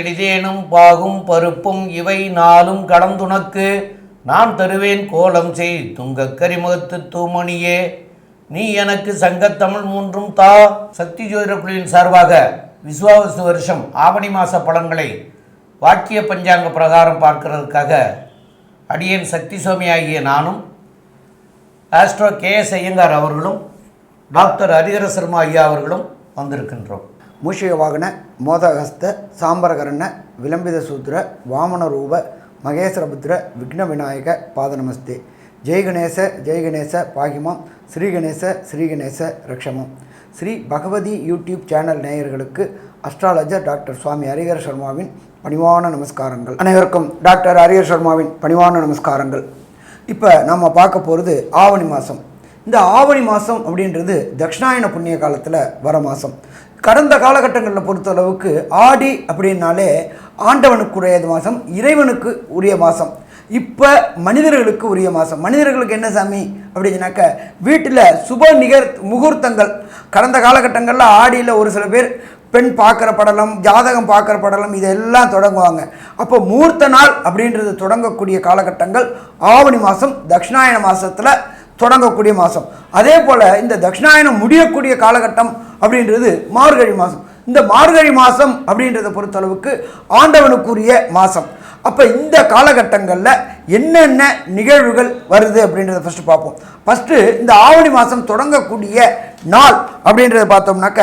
எளிதேனும் பாகும் பருப்பும் இவை நாளும் கடந்துனக்கு நான் தருவேன் கோலம் செய் துங்கக் கரிமுகத்து தூமணியே. நீ எனக்கு சங்கத்தமிழ் மூன்றும் தா. சக்தி ஜோதிட குழுவின் சார்பாக விஸ்வாவசு வருஷம் ஆவணி மாத பலன்களை வாக்கிய பஞ்சாங்க பிரகாரம் பார்க்கிறதுக்காக அடியேன் சக்தி சுவாமி ஆகிய நானும் ஆஸ்ட்ரோ கே எஸ் ஐயங்கார் அவர்களும் டாக்டர் ஹரிஹர சர்மா ஐயா அவர்களும் வந்திருக்கின்றோம். மூஷிக வாகன மோதகஸ்த சாம்பரகரண விளம்பித சூத்திர வாமன ரூப மகேஸ்வரபுத்திர விக்ன விநாயக பாதநமஸ்தி. ஜெய் கணேச ஜெய் கணேச பாகிமம். ஸ்ரீ கணேச ஸ்ரீ கணேச ரக்ஷமம். ஸ்ரீ பகவதி யூடியூப் சேனல் நேயர்களுக்கு அஸ்ட்ராலஜர் டாக்டர் சுவாமி ஹரிஹர சர்மாவின் பணிவான நமஸ்காரங்கள். அனைவருக்கும் டாக்டர் ஹரிஹர் சர்மாவின் பணிவான நமஸ்காரங்கள். இப்போ நம்ம பார்க்க போகிறது ஆவணி மாதம் இந்த ஆவணி மாதம் அப்படின்றது தக்ஷணாயன புண்ணிய காலத்தில் வர மாதம் கடந்த காலகட்டங்களில் பொறுத்தளவுக்கு ஆடி அப்படின்னாலே ஆண்டவனுக்கு உரிய மாதம் இறைவனுக்கு உரிய மாதம் இப்போ மனிதர்களுக்கு உரிய மாதம் மனிதர்களுக்கு என்ன சாமி? அப்படின்னாக்க வீட்டில் சுப நிகர் முகூர்த்தங்கள். கடந்த காலகட்டங்களில் ஆடியில் ஒரு சில பேர் பெண் பார்க்குற படலம் ஜாதகம் பார்க்குற படலம் இதெல்லாம் தொடங்குவாங்க. அப்போ மூர்த்த நாள் அப்படின்றது தொடங்கக்கூடிய காலகட்டங்கள் ஆவணி மாதம் தக்ஷணாயன மாதத்தில் தொடங்கக்கூடிய மாதம் அதே போல் இந்த தக்ஷணாயனம் முடியக்கூடிய காலகட்டம் அப்படின்றது மார்கழி மாதம் இந்த மார்கழி மாதம் அப்படின்றத பொறுத்தளவுக்கு ஆண்டவனுக்குரிய மாதம் அப்போ இந்த காலகட்டங்களில் என்னென்ன நிகழ்வுகள் வருது அப்படின்றத ஃபஸ்ட்டு பார்ப்போம். ஃபஸ்ட்டு இந்த ஆவணி மாதம் தொடங்கக்கூடிய நாள் அப்படின்றத பார்த்தோம்னாக்க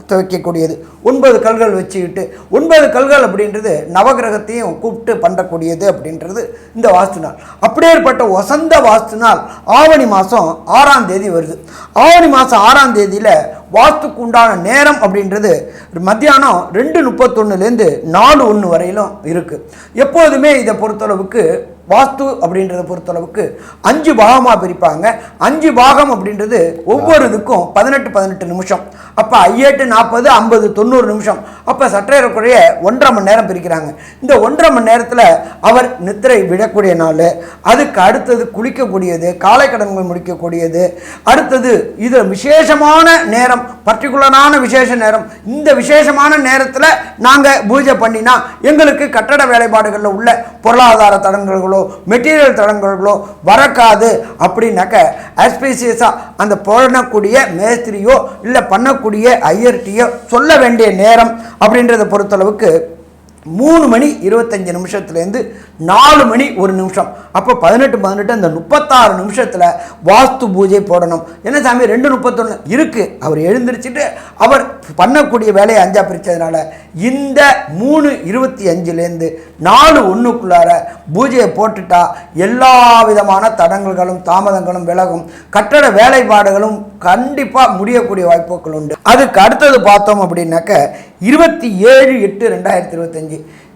துவைக்கக்கூடியது ஒன்பது கல்கள் வச்சுக்கிட்டு ஒன்பது கல்கள் அப்படின்றது நவகிரகத்தையும் கூப்பிட்டு பண்ணக்கூடியது அப்படின்றது இந்த வாஸ்து நாள். அப்படியேற்பட்ட வசந்த வாஸ்து நாள் ஆவணி மாதம் ஆறாம் தேதி வருது. ஆவணி மாதம் ஆறாம் தேதியில் வாஸ்துக்கு உண்டான நேரம் அப்படின்றது மத்தியானம் ரெண்டு முப்பத்தொன்னுலேருந்து நாலு ஒன்று வரையிலும் இருக்குது எப்போதுமே இதை பொறுத்தளவுக்கு வாஸ்து அப்படின்றத பொறுத்தளவுக்கு அஞ்சு பாகமாக பிரிப்பாங்க. அஞ்சு பாகம் அப்படின்றது ஒவ்வொரு இதுக்கும் பதினெட்டு பதினெட்டு நிமிஷம். அப்போ ஐயெட்டு நாற்பது ஐம்பது தொண்ணூறு நிமிஷம். அப்போ சற்றேறக்குறைய ஒன்றரை மணி நேரம் பிரிக்கிறாங்க. இந்த ஒன்றரை மணி நேரத்தில் அவர் நித்திரை விடக்கூடிய நாள் அதுக்கு அடுத்தது குளிக்கக்கூடியது காலை கடன்கள் முடிக்கக்கூடியது அடுத்தது இது விசேஷமான நேரம் பர்டிகுலரான விசேஷ நேரம். இந்த விசேஷமான நேரத்தில் நாங்கள் பூஜை பண்ணினா எங்களுக்கு கட்டட வேலைப்பாடுகளில் உள்ள பொருளாதார தடங்கல்களோ மெட்டீரியல் தடங்கல்களோ வரக்காது அப்படின்னாக்க ஆஸ்பீசியஸாக அந்த போடக்கூடிய மேஸ்திரியோ இல்லை பண்ணக்கூடிய ஐயர்கிட்டையோ சொல்ல வேண்டிய நேரம் அப்படின்றத பொறுத்தளவுக்கு மூணு மணி இருபத்தஞ்சு நிமிஷத்துலேருந்து நாலு மணி ஒரு நிமிஷம். அப்போ பதினெட்டு பதினெட்டு அந்த முப்பத்தாறு நிமிஷத்தில் வாஸ்து பூஜை போடணும். என்ன சாமி ரெண்டு முப்பத்தொன்று இருக்குது அவர் எழுந்திரிச்சிட்டு அவர் பண்ணக்கூடிய வேலையை அஞ்சா பிரித்ததுனால இந்த மூணு இருபத்தி அஞ்சுலேருந்து நாலு ஒன்றுக்குள்ளார பூஜையை போட்டுட்டா எல்லா விதமான தடங்கல்களும் தாமதங்களும் விலகும். கட்டட வேலைப்பாடுகளும் கண்டிப்பாக முடியக்கூடிய வாய்ப்புகள் உண்டு. அதுக்கு அடுத்தது பார்த்தோம் அப்படின்னாக்க இருபத்தி ஏழு எட்டு ரெண்டாயிரத்தி இருபத்தஞ்சு இருபத்தஞ்சி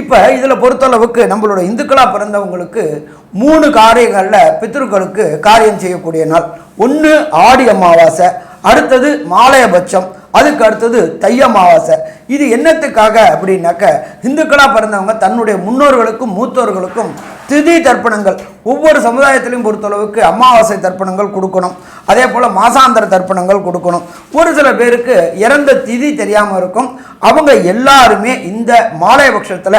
இப்போ இதில் பொறுத்தளவுக்கு நம்மளோட இந்துக்களாக பிறந்தவங்களுக்கு மூணு காரியங்களில் பித்ருக்களுக்கு காரியம் செய்யக்கூடிய நாள். ஒன்று ஆடி அமாவாசை அடுத்தது மாலயபட்சம். அதுக்கு அடுத்தது தை அமாவாசை இது என்னத்துக்காக அப்படின்னாக்க இந்துக்களாக பிறந்தவங்க தன்னுடைய முன்னோர்களுக்கும் மூத்தோர்களுக்கும் திதி தர்ப்பணங்கள் ஒவ்வொரு சமுதாயத்திலையும் பொறுத்தளவுக்கு அமாவாசை தர்ப்பணங்கள் கொடுக்கணும். அதே போல் மாசாந்திர தர்ப்பணங்கள் கொடுக்கணும். ஒரு சில பேருக்கு இறந்த திதி தெரியாமல் இருக்கும். அவங்க எல்லாருமே இந்த மாலயபட்சத்தில்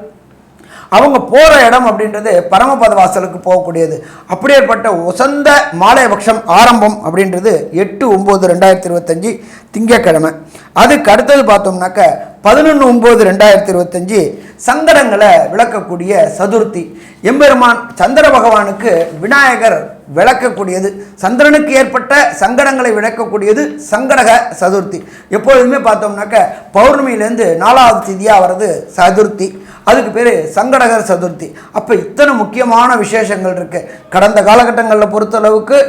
அவங்க போகிற இடம் அப்படின்றது பரமபத வாசலுக்கு போகக்கூடியது. அப்படியேற்பட்ட உசந்த மாலைபக்ஷம் ஆரம்பம் அப்படின்றது எட்டு ஒம்பது ரெண்டாயிரத்தி இருபத்தஞ்சி திங்கக்கிழமை அதுக்கு அடுத்தது பார்த்தோம்னாக்க பதினொன்று ஒம்பது ரெண்டாயிரத்தி இருபத்தஞ்சி சங்கடங்களை விளக்கக்கூடிய சதுர்த்தி. எம்பெருமான் சந்திர பகவானுக்கு விநாயகர் விளக்கக்கூடியது. சந்திரனுக்கு ஏற்பட்ட சங்கடங்களை விளக்கக்கூடியது சங்கடக சதுர்த்தி. எப்பொழுதுமே பார்த்தோம்னாக்க பௌர்ணமியிலேருந்து நாலாவது திதியாக வர்றது சதுர்த்தி. அதுக்கு பேர் சங்கடகர் சதுர்த்தி. அப்போ இத்தனை முக்கியமான விசேஷங்கள் இருக்குது கடந்த காலகட்டங்களில் பொறுத்தளவுக்கு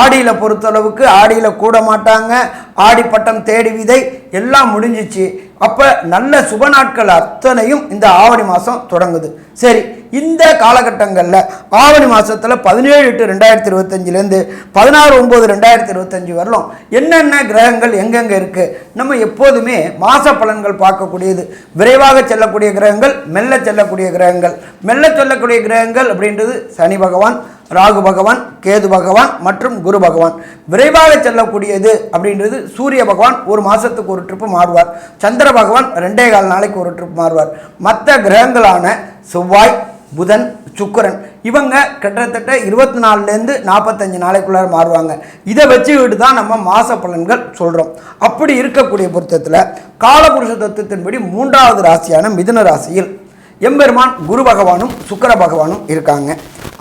ஆடியில் பொறுத்தளவுக்கு ஆடியில் கூட மாட்டாங்க ஆடி பட்டம் தேடி விதை எல்லாம் முடிஞ்சிச்சு. அப்போ நல்ல சுப நாட்கள் அத்தனையும் இந்த ஆவணி மாதம் தொடங்குது. சரி இந்த காலகட்டங்களில் ஆவணி மாதத்தில் பதினேழு எட்டு ரெண்டாயிரத்தி இருபத்தஞ்சிலேருந்து பதினாறு ஒம்பது ரெண்டாயிரத்தி இருபத்தஞ்சி வரலாம் என்னென்ன கிரகங்கள் எங்கெங்கே இருக்குது நம்ம எப்போதுமே மாச பலன்கள் பார்க்கக்கூடியது. விரைவாக செல்லக்கூடிய கிரகங்கள் மெல்ல செல்லக்கூடிய கிரகங்கள். மெல்ல செல்லக்கூடிய கிரகங்கள் அப்படின்றது சனி பகவான் ராகு பகவான் கேது பகவான் மற்றும் குரு பகவான். விரைவாக செல்லக்கூடியது அப்படின்றது சூரிய பகவான் ஒரு மாதத்துக்கு ஒரு ட்ரிப்பு மாறுவார். சந்திர பகவான் ரெண்டே கால் நாளைக்கு ஒரு ட்ரிப் மாறுவார். மற்ற கிரகங்களான செவ்வாய் புதன் சுக்கிரன் இவங்க கிட்டத்தட்ட இருபத்தி நாலுலேருந்து நாற்பத்தஞ்சு நாளைக்குள்ளார மாறுவாங்க. இதை வச்சுக்கிட்டு தான் நம்ம மாச பலன்கள் சொல்கிறோம் அப்படி இருக்கக்கூடிய பொருத்தத்தில் காலபுருஷ தத்துவத்தின்படி மூன்றாவது ராசியான மிதுன ராசியில் எம்பெருமான் குரு பகவானும் சுக்கிர பகவானும் இருக்காங்க.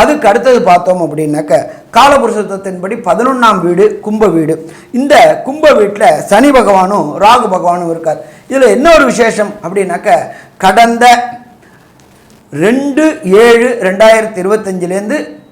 அதுக்கு அடுத்தது பார்த்தோம் அப்படின்னாக்க காலபுருஷத்தின்படி பதினொன்றாம் வீடு கும்ப வீடு. இந்த கும்ப வீட்டில் சனி பகவானும் ராகு பகவானும் இருக்கார். இதில் என்ன ஒரு விசேஷம் அப்படின்னாக்க கடந்த ரெண்டு ஏழு ரெண்டாயிரத்தி இருபத்தஞ்சிலேருந்து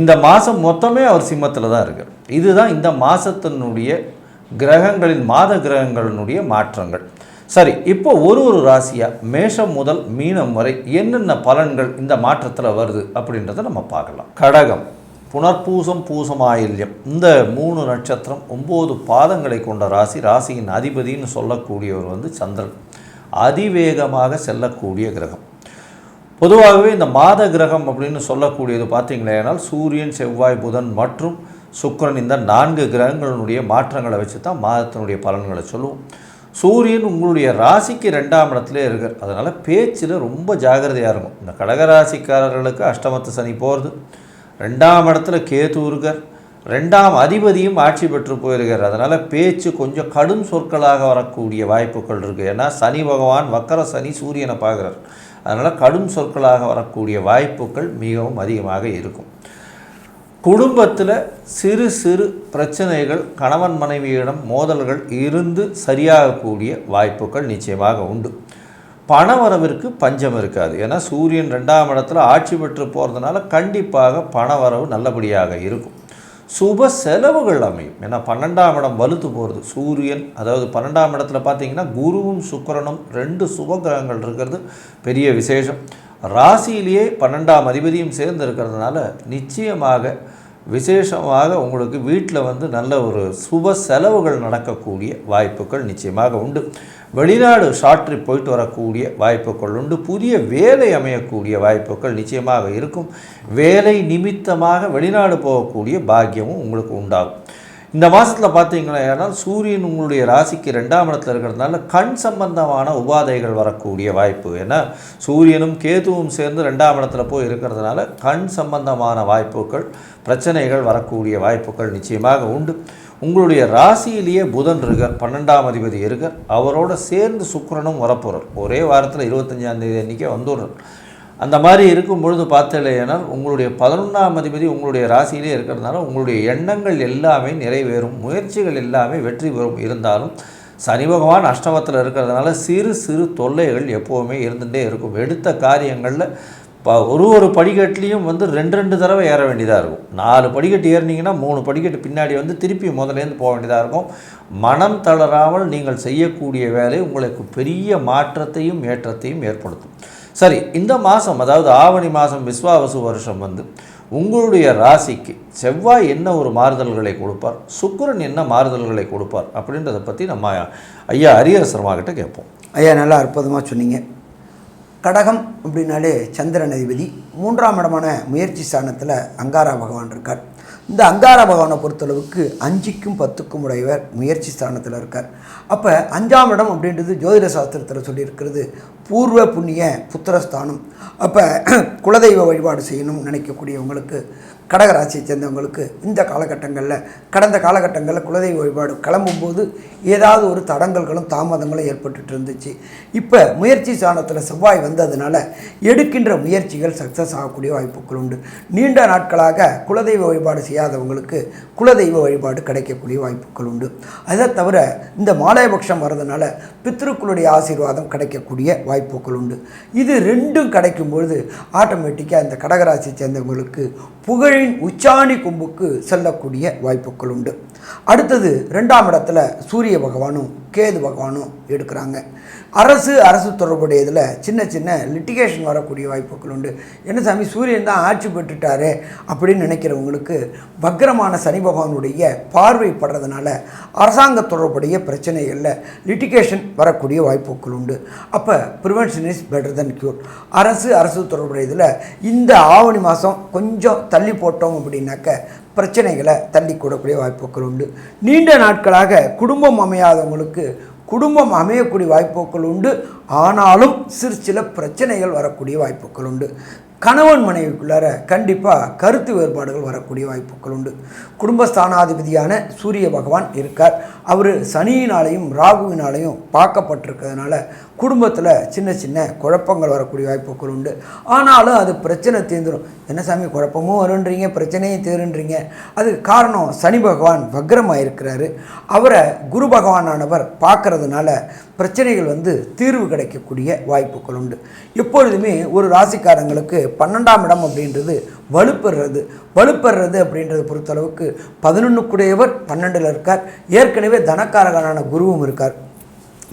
இந்த மாதம் மொத்தமே அவர் சிம்மத்தில் தான் இருக்கார். இதுதான் இந்த மாதத்தினுடைய கிரகங்களின் மாத கிரகங்களினுடைய மாற்றங்கள். சரி இப்போ ஒரு ஒரு ராசியாக மேஷம் முதல் மீனம் வரை என்னென்ன பலன்கள் இந்த மாற்றத்தில் வருது அப்படின்றத நம்ம பார்க்கலாம். கடகம் புனர்பூசம் பூசம் ஆயில்யம் இந்த மூணு நட்சத்திரம் ஒம்பது பாதங்களை கொண்ட ராசி ராசியின் அதிபதின்னு சொல்லக்கூடியவர் வந்து சந்திரன். அதிவேகமாக செல்லக்கூடிய கிரகம். பொதுவாகவே இந்த மாத கிரகம் அப்படின்னு சொல்லக்கூடியது பார்த்தீங்களேனால் சூரியன் செவ்வாய் புதன் மற்றும் சுக்கிரன் இந்த நான்கு கிரகங்களினுடைய மாற்றங்களை வச்சு தான் மாதத்தினுடைய பலன்களை சொல்லுவோம். சூரியன் உங்களுடைய ராசிக்கு ரெண்டாம் இடத்துல இருக்கார். அதனால் பேச்சில் ரொம்ப ஜாகிரதையாக இருக்கும். இந்த கடகராசிக்காரர்களுக்கு அஷ்டமத்து சனி போகிறது ரெண்டாம் இடத்துல கேது இருக்கார். ரெண்டாம் அதிபதியும் ஆட்சி பெற்று போயிருக்கார். அதனால் பேச்சு கொஞ்சம் கடும் சொற்களாக வரக்கூடிய வாய்ப்புகள் இருக்குது ஏன்னா சனி பகவான் வக்கர சனி சூரியனை பார்க்குறார். அதனால் கடும் சொற்களாக வரக்கூடிய வாய்ப்புகள் மிகவும் அதிகமாக இருக்கும். குடும்பத்தில் சிறு சிறு பிரச்சனைகள் கணவன் மனைவியிடம் மோதல்கள் இருந்து சரியாகக்கூடிய வாய்ப்புகள் நிச்சயமாக உண்டு. பணவரவிற்கு பஞ்சம் இருக்காது. ஏன்னா சூரியன் ரெண்டாம் இடத்துல ஆட்சி பெற்று போகிறதுனால கண்டிப்பாக பணவரவு நல்லபடியாக இருக்கும். சுப செலவுகள் அமையும். ஏன்னா பன்னெண்டாம் இடம் வலுத்து போகிறது சூரியன் அதாவது பன்னெண்டாம் இடத்துல பார்த்தீங்கன்னா குருவும் சுக்கரனும் ரெண்டு சுப கிரகங்கள் இருக்கிறது. பெரிய விசேஷம். ராசியிலேயே பன்னெண்டாம் அதிபதியும் சேர்ந்து இருக்கிறதுனால நிச்சயமாக விசேஷமாக உங்களுக்கு வீட்டில் வந்து நல்ல ஒரு சுப செலவுகள் நடக்கக்கூடிய வாய்ப்புகள் நிச்சயமாக உண்டு. வெளிநாடு சாற்றி போயிட்டு வரக்கூடிய வாய்ப்புகள் உண்டு. புதிய வேலை அமையக்கூடிய வாய்ப்புகள் நிச்சயமாக இருக்கும். வேலை நிமித்தமாக வெளிநாடு போகக்கூடிய பாக்கியமும் உங்களுக்கு உண்டாகும். இந்த மாதத்தில் பார்த்தீங்கன்னா சூரியன் உங்களுடைய ராசிக்கு ரெண்டாம் இடத்துல இருக்கிறதுனால கண் சம்பந்தமான உபாதைகள் வரக்கூடிய வாய்ப்பு. ஏன்னா சூரியனும் கேதுவும் சேர்ந்து ரெண்டாம் இடத்துல போய் இருக்கிறதுனால கண் சம்பந்தமான வாய்ப்புகள் பிரச்சனைகள் வரக்கூடிய வாய்ப்புகள் நிச்சயமாக உண்டு. உங்களுடைய ராசியிலேயே புதன் இருக்கார் பன்னெண்டாம் அதிபதி இருக்கார். அவரோட சேர்ந்து சுக்கரனும் வரப்போகிறார் ஒரே வாரத்தில் இருபத்தஞ்சாந்தேதி அன்றைக்கே வந்துடுறார். அந்த மாதிரி இருக்கும் பொழுது பார்த்தலையானால் உங்களுடைய பதினொன்றாம் அதிபதி உங்களுடைய ராசியிலே இருக்கிறதுனால உங்களுடைய எண்ணங்கள் எல்லாமே நிறைவேறும் முயற்சிகள் எல்லாமே வெற்றி பெறும். இருந்தாலும் சனி பகவான் அஷ்டமத்தில் இருக்கிறதுனால சிறு சிறு தொல்லைகள் எப்போவுமே இருந்துகிட்டே இருக்கும். எடுத்த காரியங்களில் இப்போ ஒரு ஒரு படிக்கட்டுலேயும் வந்து ரெண்டு ரெண்டு தடவை ஏற வேண்டியதாக இருக்கும். நாலு படிக்கட்டு ஏறினீங்கன்னா மூணு படிக்கட்டு பின்னாடி வந்து திருப்பி முதலேருந்து போக வேண்டியதாக இருக்கும். மனம் தளராமல் நீங்கள் செய்யக்கூடிய வேலை உங்களுக்கு பெரிய மாற்றத்தையும் ஏற்றத்தையும் ஏற்படுத்தும். சரி இந்த மாதம் அதாவது ஆவணி மாதம் விஸ்வாவசு வருஷம் வந்து உங்களுடைய ராசிக்கு செவ்வாய் என்ன ஒரு மாறுதல்களை கொடுப்பார்? சுக்கிரன் என்ன மாறுதல்களை கொடுப்பார்? அப்படின்றத பற்றி நம்ம ஐயா அரியரசர்மா கிட்ட கேட்போம். ஐயா நல்லா அற்புதமாக சொன்னீங்க. கடகம் அப்படின்னாலே சந்திரன் அதிபதி மூன்றாம் இடமான முயற்சி ஸ்தானத்தில் அங்காரா பகவான் இருக்கார். இந்த அங்காரா பகவானை பொறுத்தளவுக்கு அஞ்சுக்கும் பத்துக்கும் உடையவர் முயற்சி ஸ்தானத்தில் இருக்கார். அப்போ அஞ்சாம் இடம் அப்படின்றது ஜோதிட சாஸ்திரத்தில் சொல்லியிருக்கிறது பூர்வ புண்ணிய புத்திரஸ்தானம். அப்போ குலதெய்வ வழிபாடு செய்யணும்னு நினைக்கக்கூடியவங்களுக்கு கடகராசியை சேர்ந்தவங்களுக்கு இந்த காலகட்டங்களில் கடந்த காலகட்டங்களில் குலதெய்வ வழிபாடு கிளம்பும்போது ஏதாவது ஒரு தடங்கல்களும் தாமதங்களும் ஏற்பட்டுட்டு இருந்துச்சு. இப்போ முயற்சி சாணத்தில் செவ்வாய் வந்ததுனால எடுக்கின்ற முயற்சிகள் சக்ஸஸ் ஆகக்கூடிய வாய்ப்புகள் உண்டு. நீண்ட நாட்களாக குலதெய்வ வழிபாடு செய்யாதவங்களுக்கு குலதெய்வ வழிபாடு கிடைக்கக்கூடிய வாய்ப்புகள் உண்டு. அதை தவிர இந்த மாலயபக்ஷம் வர்றதுனால பித்திருக்களுடைய ஆசீர்வாதம் கிடைக்கக்கூடிய வாய்ப்புகள் உண்டு. இது ரெண்டும் கிடைக்கும் பொழுது ஆட்டோமேட்டிக்காக இந்த கடகராசியை சேர்ந்தவங்களுக்கு புகழின் உச்சாணி கொம்புக்கு செல்லக்கூடிய வாய்ப்புகள் உண்டு அடுத்தது ரெண்டாம் இடத்துல சூரிய பகவானும் கேது பகவானும் எடுக்கிறாங்க. அரசு அரசு தொடர்புடைய இதில் சின்ன சின்ன லிட்டிகேஷன் வரக்கூடிய வாய்ப்புகள் உண்டு. என்ன சாமி சூரியன் தான் ஆட்சி பெற்றுட்டாரு அப்படின்னு நினைக்கிறவங்களுக்கு வக்ரமான சனி பகவானுடைய பார்வை படுறதுனால அரசாங்க தொடர்புடைய பிரச்சனைகளில் லிட்டிகேஷன் வரக்கூடிய வாய்ப்புகள் உண்டு. அப்போ prevention is better then cure அரசு அரசு தொடர்புடைய இதில் இந்த ஆவணி மாதம் கொஞ்சம் தள்ளி போட்டோம் அப்படின்னாக்க பிரச்சனைகளை தள்ளி கூடக்கூடிய வாய்ப்புகள் உண்டு. நீண்ட நாட்களாக குடும்பம் அமையாதவங்களுக்கு குடும்பம் அமையக்கூடிய வாய்ப்புகள் உண்டு. ஆனாலும் சிறு சில பிரச்சனைகள் வரக்கூடிய வாய்ப்புகள் உண்டு. கணவன் மனைவிக்குள்ளார கண்டிப்பாக கருத்து வேறுபாடுகள் வரக்கூடிய வாய்ப்புகள் உண்டு. குடும்பஸ்தானாதிபதியான சூரிய பகவான் இருக்கார். அவர் சனியினாலையும் ராகுவினாலையும் பார்க்கப்பட்டிருக்கிறதுனால குடும்பத்தில் சின்ன சின்ன குழப்பங்கள் வரக்கூடிய வாய்ப்புகள் உண்டு. ஆனாலும் அது பிரச்சனை தீர்ந்துடும் என்ன சாமி குழப்பமும் வருன்றீங்க பிரச்சனையும் தீருன்றீங்க. அதுக்கு காரணம் சனி பகவான் வக்ரமாக இருக்கிறாரு அவரை குரு பகவானானவர் பார்க்கறதுனால பிரச்சனைகள் வந்து தீர்வு கிடைக்கக்கூடிய வாய்ப்புகள் உண்டு. எப்பொழுதுமே ஒரு ராசிக்காரங்களுக்கு பன்னெண்டாம் இடம் அப்படின்றது வலுப்பெறுறது. வலுப்பெறுறது அப்படின்றத பொறுத்தளவுக்கு பதினொன்றுக்குடையவர் பன்னெண்டில் இருக்கார். ஏற்கனவே தனக்காரகனான குருவும் இருக்கார்.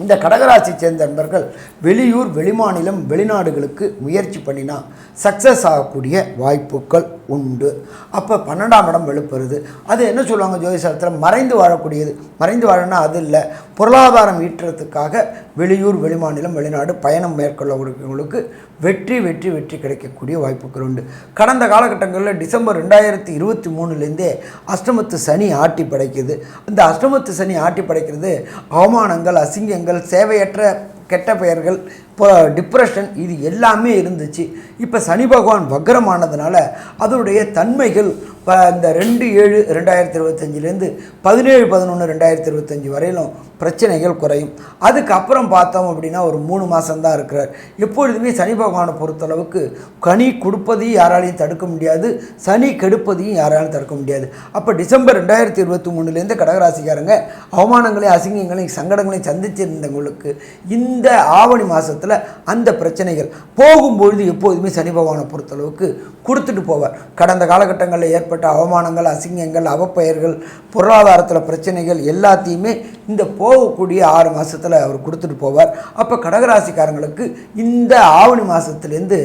இந்த கடகராசி சேர்ந்த நண்பர்கள் வெளியூர் வெளிமாநிலம் வெளிநாடுகளுக்கு முயற்சி பண்ணினா சக்ஸஸ் ஆகக்கூடிய வாய்ப்புகள் உண்டு. அப்போ பன்னெண்டாம் இடம் வெளுப்புறது அது என்ன சொல்லுவாங்க ஜோதிஷத்தில் மறைந்து வாழக்கூடியது. மறைந்து வாழனா அது இல்லை. பொருளாதாரம் ஈட்டுறதுக்காக வெளியூர் வெளிமாநிலம் வெளிநாடு பயணம் மேற்கொள்ளவர்களுக்கு வெற்றி வெற்றி வெற்றி கிடைக்கக்கூடிய வாய்ப்புகள் உண்டு. கடந்த காலகட்டங்களில் டிசம்பர் ரெண்டாயிரத்தி இருபத்தி மூணுலேருந்தே அஷ்டமத்து சனி ஆட்டி படைக்குது. அந்த அஷ்டமத்து சனி ஆட்டி படைக்கிறது அவமானங்கள் அசிங்கங்கள் சேவையற்ற கெட்ட பெயர்கள் இப்போ டிப்ரெஷன் இது எல்லாமே இருந்துச்சு. இப்போ சனி பகவான் வக்ரமானதுனால அதனுடைய தன்மைகள் இப்போ இந்த ரெண்டு ஏழு ரெண்டாயிரத்தி இருபத்தஞ்சிலேருந்து பதினேழு பதினொன்று ரெண்டாயிரத்தி இருபத்தஞ்சி வரையிலும் பிரச்சனைகள் குறையும். அதுக்கப்புறம் பார்த்தோம் அப்படின்னா ஒரு மூணு மாதம்தான் இருக்கிறார். எப்பொழுதுமே சனி பகவானை பொறுத்தளவுக்கு கனி கொடுப்பதையும் யாராலையும் தடுக்க முடியாது. சனி கெடுப்பதையும் யாராலும் தடுக்க முடியாது. அப்போ டிசம்பர் ரெண்டாயிரத்தி இருபத்தி மூணுலேருந்து கடகராசிக்காரங்க அவமானங்களையும் அசிங்கங்களையும் சங்கடங்களையும் சந்திச்சிருந்தவங்களுக்கு இந்த ஆவணி மாதத்தில் அந்த பிரச்சனைகள் போகும்பொழுது எப்போதுமே சனி பகவானை பொறுத்தளவுக்கு கொடுத்துட்டு போவார். கடந்த காலகட்டங்களில் ஏற்பட்ட அவமானங்கள் அசிங்கங்கள் அவப்பெயர்கள் பொருளாதாரத்தில் பிரச்சனைகள் எல்லாத்தையுமே இந்த போகக்கூடிய ஆறு மாதத்தில் அவர் கொடுத்துட்டு போவார். அப்போ கடகராசிக்காரங்களுக்கு இந்த ஆவணி மாதத்துலேருந்து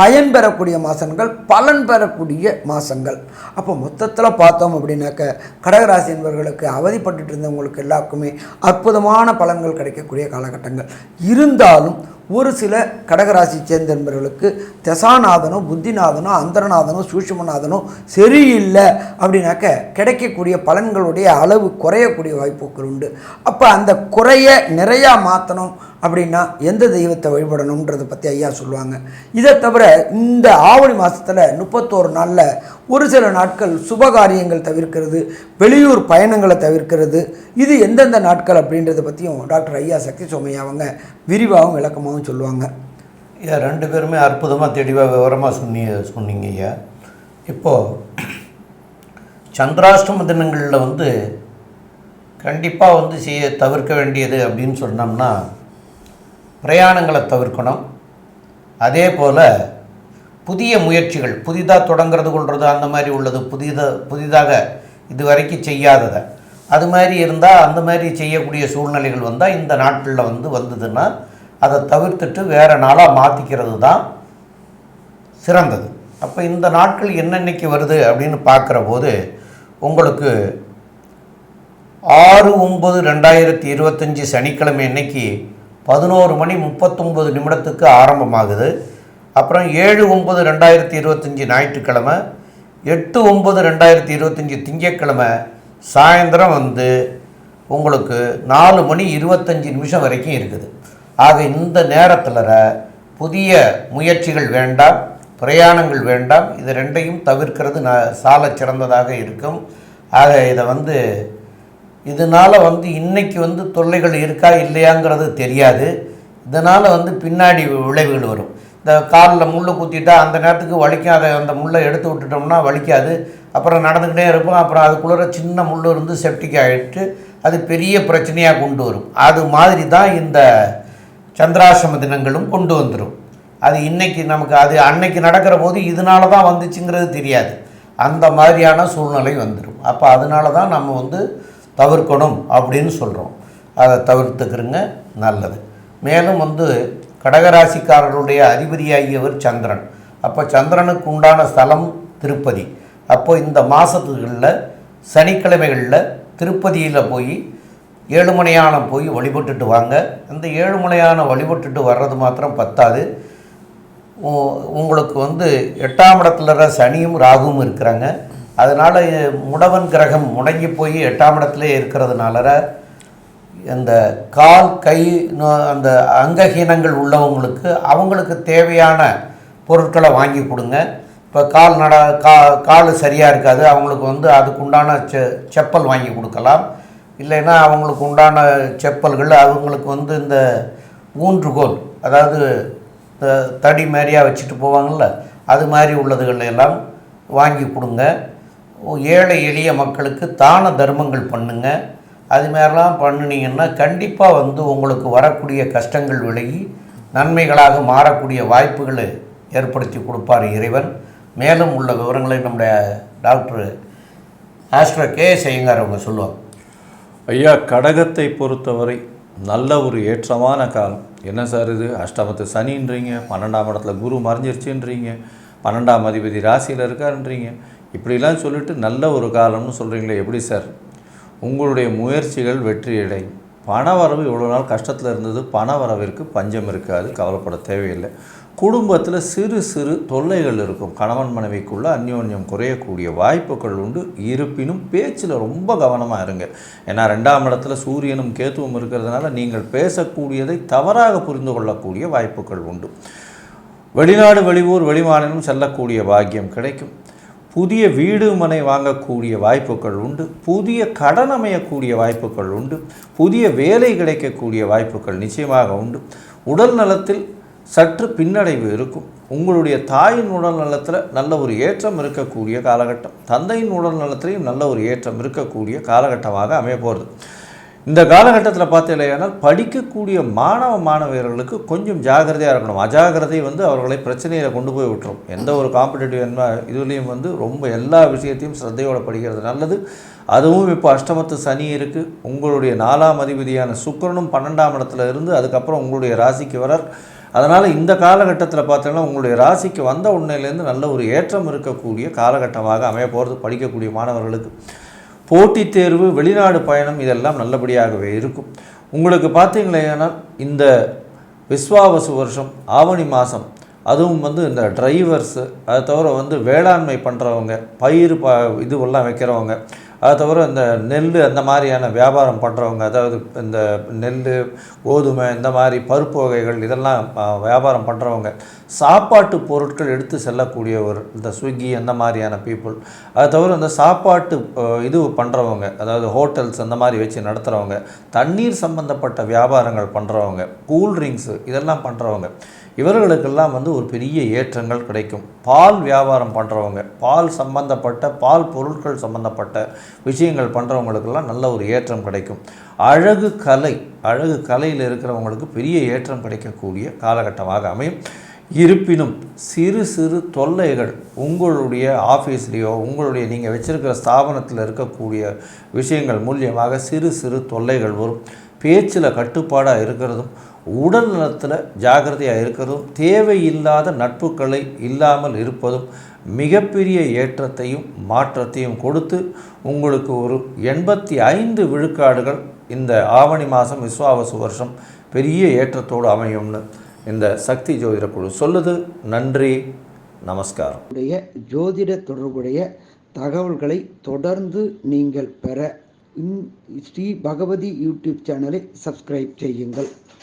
பயன் பெறக்கூடிய மாதங்கள் பலன் பெறக்கூடிய மாதங்கள் அப்போ மொத்தத்தில் பார்த்தோம் அப்படின்னாக்க கடகராசி என்பவர்களுக்கு அவதிப்பட்டு இருந்தவங்களுக்கு எல்லாருக்குமே அற்புதமான பலன்கள் கிடைக்கக்கூடிய காலகட்டங்கள். இருந்தாலும் ஒரு சில கடகராசி சேர்ந்த நண்பர்களுக்கு தசாநாதனோ புத்திநாதனோ அந்தரநாதனோ சூட்சுமநாதனோ சரியில்லை அப்படின்னாக்க கிடைக்கக்கூடிய பலன்களுடைய அளவு குறையக்கூடிய வாய்ப்புகள் உண்டு. அப்போ அந்த குறைய நிறையா மாற்றணும் அப்படின்னா எந்த தெய்வத்தை வழிபடணுன்றதை பற்றி ஐயா சொல்லுவாங்க. இதை தவிர இந்த ஆவணி மாதத்தில் முப்பத்தோரு நாளில் ஒரு சில நாட்கள் சுபகாரியங்கள் தவிர்க்கிறது வெளியூர் பயணங்களை தவிர்க்கிறது இது எந்தெந்த நாட்கள் அப்படின்றத பற்றியும் டாக்டர் ஐயா சக்தி சோமையா அவங்க விரிவாகவும் விளக்கமாகவும் சொல்லுவாங்க. ஐயா ரெண்டு பேருமே அற்புதமாக தெளிவாக விவரமாக சொன்னி சொன்னீங்க ஐயா. இப்போது சந்திராஷ்டம தினங்களில் வந்து கண்டிப்பாக வந்து செய்ய தவிர்க்க வேண்டியது அப்படின்னு சொன்னோம்னா பிரயாணங்களை தவிர்க்கணும். அதே போல் புதிய முயற்சிகள் புதிதாக தொடங்கிறது கொள்வது அந்த மாதிரி உள்ளது புதிதாக புதிதாக இது வரைக்கும் செய்யாததை. அது மாதிரி இருந்தால் அந்த மாதிரி செய்யக்கூடிய சூழ்நிலைகள் வந்தால் இந்த நாட்களில் வந்து வந்ததுன்னா அதை தவிர்த்துட்டு வேறு நாளாக மாற்றிக்கிறது தான் சிறந்தது. அப்போ இந்த நாட்கள் என்னென்னைக்கு வருது அப்படின்னு பார்க்குற போது உங்களுக்கு ஆறு ஒம்பது ரெண்டாயிரத்தி இருபத்தஞ்சி சனிக்கிழமை இன்னைக்கு பதினோரு மணி முப்பத்தொம்பது நிமிடத்துக்கு ஆரம்பமாகுது. அப்புறம் ஏழு ஒம்பது ரெண்டாயிரத்தி இருபத்தஞ்சி ஞாயிற்றுக்கிழமை எட்டு ஒம்பது ரெண்டாயிரத்தி இருபத்தஞ்சி திங்கக்கிழமை சாயந்தரம் வந்து உங்களுக்கு நாலு மணி இருபத்தஞ்சி நிமிஷம் வரைக்கும் இருக்குது. ஆக இந்த நேரத்தில் புதிய முயற்சிகள் வேண்டாம் பிரயாணங்கள் வேண்டாம். இது ரெண்டையும் தவிர்க்கிறது ந சால சிறந்ததாக இருக்கும். ஆக இதை வந்து இதனால் வந்து இன்றைக்கி வந்து தொல்லைகள் இருக்கா இல்லையாங்கிறது தெரியாது. இதனால் வந்து பின்னாடி விளைவுகள் வரும். இந்த காலில் முள்ளை குத்திட்டா அந்த நேரத்துக்கு வலிக்கும். அதை அந்த முள்ளை எடுத்து விட்டுட்டோம்னா வலிக்காது. அப்புறம் நடந்துக்கிட்டே இருப்போம் அப்புறம் அதுக்குள்ளே சின்ன முள் இருந்து செப்டிக் ஆகிட்டு அது பெரிய பிரச்சனையாக கொண்டு வரும். அது மாதிரி தான் இந்த சந்திராசிரம தினங்களும் கொண்டு வந்துடும் அது இன்றைக்கி நமக்கு அது அன்னைக்கு நடக்கிற போது இதனால தான் வந்துச்சுங்கிறது தெரியாது. அந்த மாதிரியான சூழ்நிலை வந்துடும் அப்போ அதனால தான் நம்ம வந்து தவிர்க்கணும் அப்படின்னு சொல்கிறோம் அதை தவிர்த்துக்கிறங்க நல்லது. மேலும் வந்து கடகராசிக்காரர்களுடைய அதிபதியாகியவர் சந்திரன். அப்போ சந்திரனுக்கு உண்டான ஸ்தலம் திருப்பதி. அப்போ இந்த மாதத்துகளில் சனிக்கிழமைகளில் திருப்பதியில் போய் ஏழுமலையானம் போய் வழிபட்டுட்டு வாங்க. அந்த ஏழுமலையான வழிபட்டுட்டு வர்றது மாத்திரம் பத்தாது. உ- உங்களுக்கு வந்து எட்டாம் இடத்துல சனியும் ராகுவும் இருக்கிறாங்க. அதனால் முடவன் கிரகம் முடங்கி போய் எட்டாம் இடத்துல இருக்கிறதுனால இந்த கால் கை நோ- அந்த அங்கஹீனங்கள் உள்ளவங்களுக்கு அவங்களுக்கு தேவையான பொருட்களை வாங்கி கொடுங்க. இப்போ கால் நட கா கால் சரியாக இருக்காது. அவங்களுக்கு வந்து அதுக்குண்டான செ செப்பல் வாங்கி கொடுக்கலாம். இல்லைன்னா அவங்களுக்கு உண்டான செப்பல்கள் அவங்களுக்கு வந்து இந்த ஊன்றுகோல் அதாவது இந்த தடி மாதிரியாக வச்சுட்டு போவாங்கள்ல அது மாதிரி உள்ளதுகள் எல்லாம் வாங்கி கொடுங்க. ஏழை எளிய மக்களுக்கு தான தர்மங்கள் பண்ணுங்க. அது மாதிரிலாம் பண்ணினீங்கன்னா கண்டிப்பாக வந்து உங்களுக்கு வரக்கூடிய கஷ்டங்கள் விலகி நன்மைகளாக மாறக்கூடிய வாய்ப்புகளை ஏற்படுத்தி கொடுப்பார் இறைவன். மேலும் உள்ள விவரங்களை நம்முடைய டாக்டர் ஆஸ்ட்ரோ கே செய்யுங்கார் அவங்க சொல்லுவாங்க. ஐயா கடகத்தை பொறுத்தவரை நல்ல ஒரு ஏற்றமான காலம். என்ன சார் இது? அஷ்டமத்து சனின்றீங்க பன்னெண்டாம் இடத்துல குரு மறைஞ்சிருச்சுன்றீங்க பன்னெண்டாம் அதிபதி ராசியில் இருக்காருன்றீங்க. இப்படிலாம் சொல்லிட்டு நல்ல ஒரு காலம்னு சொல்கிறீங்களே எப்படி சார்? உங்களுடைய முயற்சிகள் வெற்றியடை பண வரவு இவ்வளோ நாள் கஷ்டத்தில் இருந்தது பண வரவிற்கு பஞ்சம் இருக்காது கவலைப்பட தேவையில்லை. குடும்பத்தில் சிறு சிறு தொல்லைகள் இருக்கும். கணவன் மனைவிக்குள்ளே அந்யோன்யம் குறையக்கூடிய வாய்ப்புகள் உண்டு. இருப்பினும் பேச்சில் ரொம்ப கவனமாக இருங்க. ஏன்னா ரெண்டாம் இடத்துல சூரியனும் கேத்துவும் இருக்கிறதுனால நீங்கள் பேசக்கூடியதை தவறாக புரிந்து கொள்ளக்கூடிய வாய்ப்புகள் உண்டு. வெளிநாடு வெளியூர் வெளிமாநிலம் செல்லக்கூடிய பாக்கியம் கிடைக்கும். புதிய வீடு மனை வாங்கக்கூடிய வாய்ப்புகள் உண்டு. புதிய கடன் அமையக்கூடிய வாய்ப்புகள் உண்டு. புதிய வேலை கிடைக்கக்கூடிய வாய்ப்புகள் நிச்சயமாக உண்டு. உடல் நலத்தில் சற்று பின்னடைவு இருக்கும். உங்களுடைய தாயின் உடல் நலத்தில் நல்ல ஒரு ஏற்றம் இருக்கக்கூடிய காலகட்டம். தந்தையின் உடல் நலத்திலையும் நல்ல ஒரு ஏற்றம் இருக்கக்கூடிய காலகட்டமாக அமைய போகிறது இந்த காலகட்டத்தில் பார்த்தீங்களேனால் படிக்கக்கூடிய மாணவ மாணவியர்களுக்கு கொஞ்சம் ஜாகிரதையாக இருக்கணும். அஜாகிரதை வந்து அவர்களை பிரச்சனையில் கொண்டு போய் விட்டுரும். எந்த ஒரு காம்படிட்டிவ் என்ன இதுலேயும் வந்து ரொம்ப எல்லா விஷயத்தையும் சிரத்தையோடு படிக்கிறது நல்லது. அதுவும் இப்போ அஷ்டமத்து சனி இருக்குது உங்களுடைய நாலாம் அதிபதியான சுக்கரனும் பன்னெண்டாம் இடத்துல இருந்து அதுக்கப்புறம் உங்களுடைய ராசிக்கு வரார். அதனால் இந்த காலகட்டத்தில் பார்த்தீங்கன்னா உங்களுடைய ராசிக்கு வந்த உடனேலேருந்து நல்ல ஒரு ஏற்றம் இருக்கக்கூடிய காலகட்டமாக அமைய போகிறது படிக்கக்கூடிய மாணவர்களுக்கு. போட்டித் தேர்வு வெளிநாடு பயணம் இதெல்லாம் நல்லபடியாகவே இருக்கும். உங்களுக்கு பார்த்தீங்களேனால் இந்த விஸ்வாவசு வருஷம் ஆவணி மாதம் அதுவும் வந்து இந்த டிரைவர்ஸு அதை தவிர வந்து வேளாண்மை பண்ணுறவங்க பயிர் ப இதுவெல்லாம் வைக்கிறவங்க அதை தவிர இந்த நெல் அந்த மாதிரியான வியாபாரம் பண்ணுறவங்க அதாவது இந்த நெல் கோதுமை இந்த மாதிரி பருப்பு வகைகள் இதெல்லாம் வியாபாரம் பண்ணுறவங்க சாப்பாட்டு பொருட்கள் எடுத்து செல்லக்கூடியவர் இந்த ஸ்விக்கி அந்த மாதிரியான பீப்புள் அது தவிர இந்த சாப்பாட்டு இது பண்ணுறவங்க அதாவது ஹோட்டல்ஸ் அந்த மாதிரி வச்சு நடத்துகிறவங்க தண்ணீர் சம்பந்தப்பட்ட வியாபாரங்கள் பண்ணுறவங்க கூல் ட்ரிங்க்ஸு இதெல்லாம் பண்ணுறவங்க இவர்களுக்கெல்லாம் வந்து ஒரு பெரிய ஏற்றங்கள் கிடைக்கும். பால் வியாபாரம் பண்ணுறவங்க பால் சம்பந்தப்பட்ட பால் பொருட்கள் சம்பந்தப்பட்ட விஷயங்கள் பண்ணுறவங்களுக்கெல்லாம் நல்ல ஒரு ஏற்றம் கிடைக்கும். அழகு கலை அழகு கலையில் இருக்கிறவங்களுக்கு பெரிய ஏற்றம் கிடைக்கக்கூடிய காலகட்டமாக அமையும். இருப்பினும் சிறு சிறு தொல்லைகள் உங்களுடைய ஆஃபீஸ்லேயோ உங்களுடைய நீங்கள் வச்சுருக்கிற ஸ்தாபனத்தில் இருக்கக்கூடிய விஷயங்கள் மூலியமாக சிறு சிறு தொல்லைகள் வரும். பேச்சில் கட்டுப்பாடாக இருக்கிறதும் உடல் நலத்தில் ஜாக்கிரதையாக இருக்கிறதும் தேவையில்லாத நட்புகளை இல்லாமல் இருப்பதும் மிகப்பெரிய ஏற்றத்தையும் மாற்றத்தையும் கொடுத்து உங்களுக்கு ஒரு எண்பத்தி ஐந்து விழுக்காடுகள் இந்த ஆவணி மாதம் விஸ்வாவசு வருஷம் பெரிய ஏற்றத்தோடு அமையும்னு இந்த சக்தி ஜோதிட குழு சொல்லுது. நன்றி நமஸ்காரம். உடைய ஜோதிட தொடர்புடைய தகவல்களை தொடர்ந்து நீங்கள் பெற இன் ஸ்ரீ பகவதி யூடியூப் சேனலை சப்ஸ்கிரைப் செய்யுங்கள்.